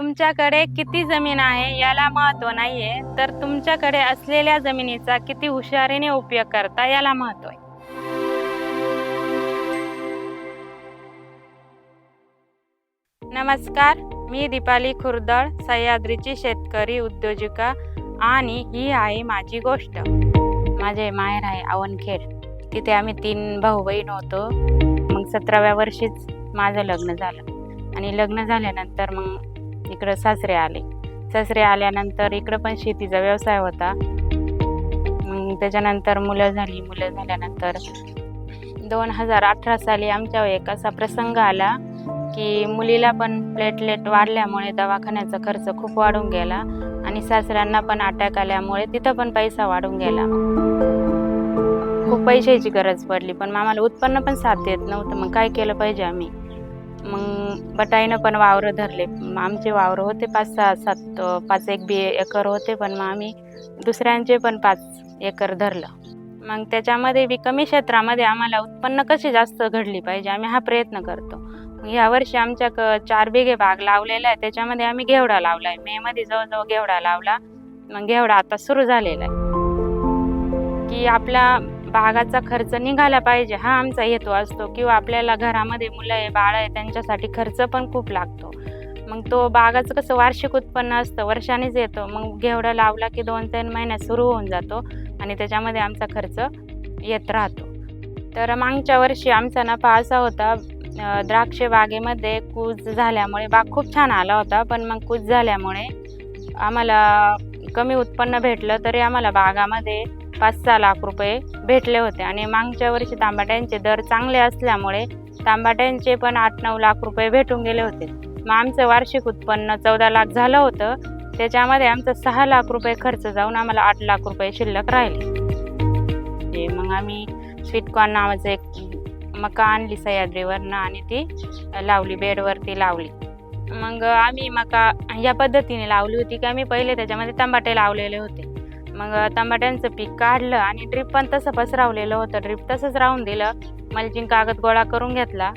तुमच्याकडे किती जमीन आहे याला महत्त्व नाहीये. तर तुमच्याकडे असलेल्या जमिनीचा किती हुशारीने उपयोग करता याला महत्त्व आहे. नमस्कार मी दीपाली खुर्दळ सह्याद्रीची शेतकरी उद्योजिका आणि ही आहे माझी गोष्ट. माझे माहेर आहे आवनखेड. तिथे आम्ही तीन भाऊ बहीण होतो. मग सतराव्या वर्षीच माझं लग्न झालं. आणि लग्न झाल्यानंतर मग इकडं सासरे आले. सासरे आल्यानंतर इकडं पण शेतीचा व्यवसाय होता. मग त्याच्यानंतर मुलं झाली. मुलं झाल्यानंतर दोन हजार अठरा साली आमच्या एक असा प्रसंग आला की मुलीला पण प्लेटलेट वाढल्यामुळे दवाखान्याचा खर्च खूप वाढून गेला आणि सासऱ्यांना पण अटॅक आल्यामुळे तिथं पण पैसा वाढून गेला. खूप पैशाची गरज पडली. पण आम्हाला उत्पन्न पण साथ देत नव्हतं. मग काय केलं पाहिजे आम्ही? मग बटाईनं पण वावरं धरले. आमचे वावरं होते पाच सहा सात पाच एक बी एकर होते पण मग आम्ही दुसऱ्यांचे पण पाच एकर धरलं. मग त्याच्यामध्ये बी कमी क्षेत्रामध्ये आम्हाला उत्पन्न कशी जास्त घडली पाहिजे आम्ही हा प्रयत्न करतो. मग ह्या वर्षी आमच्या क चार बिघे बाग लावलेला आहे त्याच्यामध्ये आम्ही घेवडा लावला आहे मेमध्ये जवळजवळ घेवडा लावला. मग घेवडा आता सुरू झालेला आहे. की आपला बागाचा खर्च निघाला पाहिजे. हा आमचा हेतू असतो किंवा आपल्याला घरामध्ये मुलं आहे बाळ आहे त्यांच्यासाठी खर्च पण खूप लागतो. मग तो बागाचं कसं वार्षिक उत्पन्न असतं वर्षानेच येतो. मग घेवडा लावला की दोन तीन महिन्यात सुरू होऊन जातो आणि त्याच्यामध्ये आमचा खर्च येत राहतो. तर मागच्या वर्षी आमचा नफा असा होता द्राक्ष बागेमध्ये कूज झाल्यामुळे बाग खूप छान आला होता पण मग कूज झाल्यामुळे आम्हाला कमी उत्पन्न भेटलं तरी आम्हाला बागामध्ये पाच सहा लाख रुपये भेटले होते. आणि मागच्या वर्षी तांबाट्यांचे दर चांगले असल्यामुळे तांबाट्यांचे पण आठ नऊ लाख रुपये भेटून गेले होते. मग आमचं वार्षिक उत्पन्न चौदा लाख झालं होतं. त्याच्यामध्ये आमचं सहा लाख रुपये खर्च जाऊन आम्हाला आठ लाख रुपये शिल्लक राहिले. ते मग आम्ही स्वीटकॉर्न नावाचं एक मका आणली सह्याद्रीवरनं आणि ती लावली बेडवरती लावली. मग आम्ही मका या पद्धतीने लावली होती की आम्ही पहिले त्याच्यामध्ये तांबाटे लावलेले होते. मग टमाट्यांचं पीक काढलं आणि ड्रीप पण तसं पसरावलेलं होतं. ड्रीप तसंच राहून दिलं. मल्चिंग कागद गोळा करून घेतला.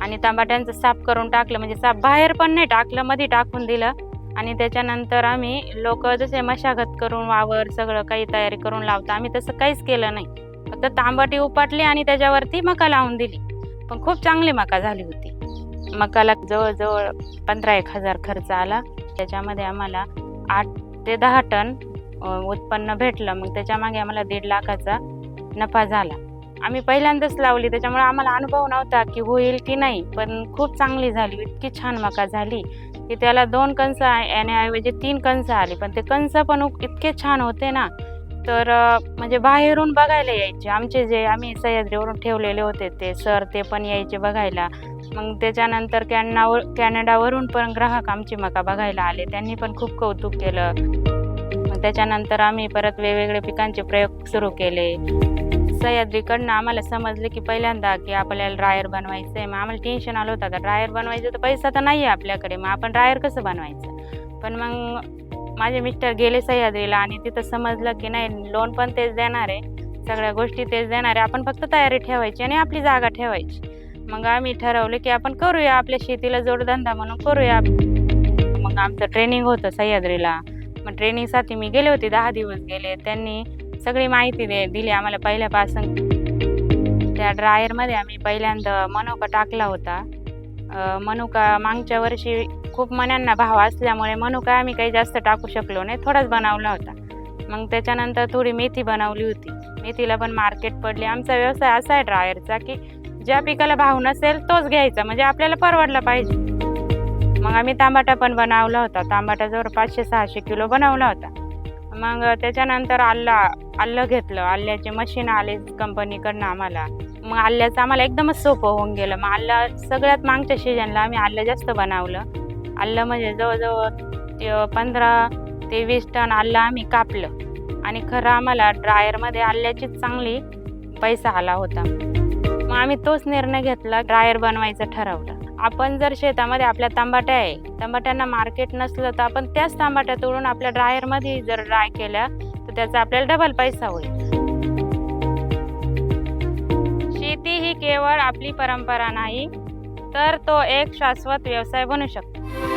आणि टमाट्यांचं साफ करून टाकलं. म्हणजे साफ बाहेर पण नाही टाकलं मध्ये टाकून दिलं. आणि त्याच्यानंतर आम्ही लोक जसे मशागत करून वावर सगळं काही तयारी करून लावतो. आम्ही तसं काहीच केलं नाही. फक्त तांबाटी उपटली आणि त्याच्यावरती मका लावून दिली. पण खूप चांगली मका झाली होती. मकाला जवळजवळ पंधरा एक हजार खर्च आला. त्याच्यामध्ये आम्हाला आठ ते दहा टन उत्पन्न भेटलं. मग त्याच्यामागे आम्हाला दीड लाखाचा नफा झाला. आम्ही पहिल्यांदाच लावली. त्याच्यामुळे आम्हाला अनुभव नव्हता की होईल की नाही. पण खूप चांगली झाली. इतकी छान मका झाली की त्याला दोन कंस येण्याऐवजी तीन कंस आले. पण ते कंस पण इतके छान होते ना. तर म्हणजे बाहेरून बघायला यायचे. आमचे जे आम्ही सह्याद्रीवरून ठेवलेले होते ते सर ते पण यायचे बघायला. मग त्याच्यानंतर कॅनडावर कॅनडावरून पण ग्राहक आमची मका बघायला आले. त्यांनी पण खूप कौतुक केलं. त्याच्यानंतर आम्ही परत वेगवेगळे पिकांचे प्रयोग सुरू केले. सह्याद्रीकडनं आम्हाला समजलं की पहिल्यांदा की आपल्याला ड्रायर बनवायचं आहे मग आम्हाला टेन्शन आलं होतं का ड्रायर बनवायचं तर पैसा तर नाही आहे आपल्याकडे. मग आपण ड्रायर कसं बनवायचं? पण मग माझे मिस्टर गेले सह्याद्रीला आणि तिथं समजलं की नाही लोन पण तेच देणार आहे. सगळ्या गोष्टी तेच देणार आहे. आपण फक्त तयारी ठेवायची आणि आपली जागा ठेवायची. मग आम्ही ठरवलं की आपण करूया आपल्या शेतीला जोडधंदा म्हणून करूया. मग आमचं ट्रेनिंग होतं सह्याद्रीला. मग ट्रेनिंगसाठी मी गेले होते दहा दिवस गेले. त्यांनी सगळी माहिती दे दिली आम्हाला पहिल्यापासून. त्या ड्रायरमध्ये आम्ही पहिल्यांदा मनुका टाकला होता. मनुका मागच्या वर्षी खूप मण्यांना भाव असल्यामुळे मनुका आम्ही काही जास्त टाकू शकलो नाही थोडाच बनवला होता. मग त्याच्यानंतर थोडी मेथी बनवली होती. मेथीला पण मार्केट पडली. आमचा व्यवसाय असा आहे ड्रायरचा की ज्या पिकाला भाव नसेल तोच घ्यायचा. म्हणजे आपल्याला परवडला पाहिजे. मग आम्ही तांबाटा पण बनवला होता. तांबाटा जवळ पाचशे सहाशे किलो बनवला होता. मग त्याच्यानंतर आल्ला आल्लं घेतलं. आल्याचे मशीन आले कंपनीकडनं आम्हाला. मग आल्याचं आम्हाला एकदमच सोपं होऊन गेलं. मग आल्ला सगळ्यात मागच्या सीजनला आम्ही आल्लं जास्त बनवलं. आल्लं म्हणजे जवळजवळ ते पंधरा ते वीस टन आल्लं आम्ही कापलं. आणि खरं आम्हाला ड्रायरमध्ये आल्याचीच चांगली पैसा आला होता. मग आम्ही तोच निर्णय घेतला. ड्रायर बनवायचं ठरवलं. आपण जर शेतामध्ये आपल्या तांबाट्या आहे तांबाट्यांना मार्केट नसलं तर आपण त्याच तांबाट्या तोडून आपल्या ड्रायरमध्ये जर ड्राय केल्या तर त्याचा आपल्याला डबल पैसा होईल. शेती ही केवळ आपली परंपरा नाही तर तो एक शाश्वत व्यवसाय बनू शकतो.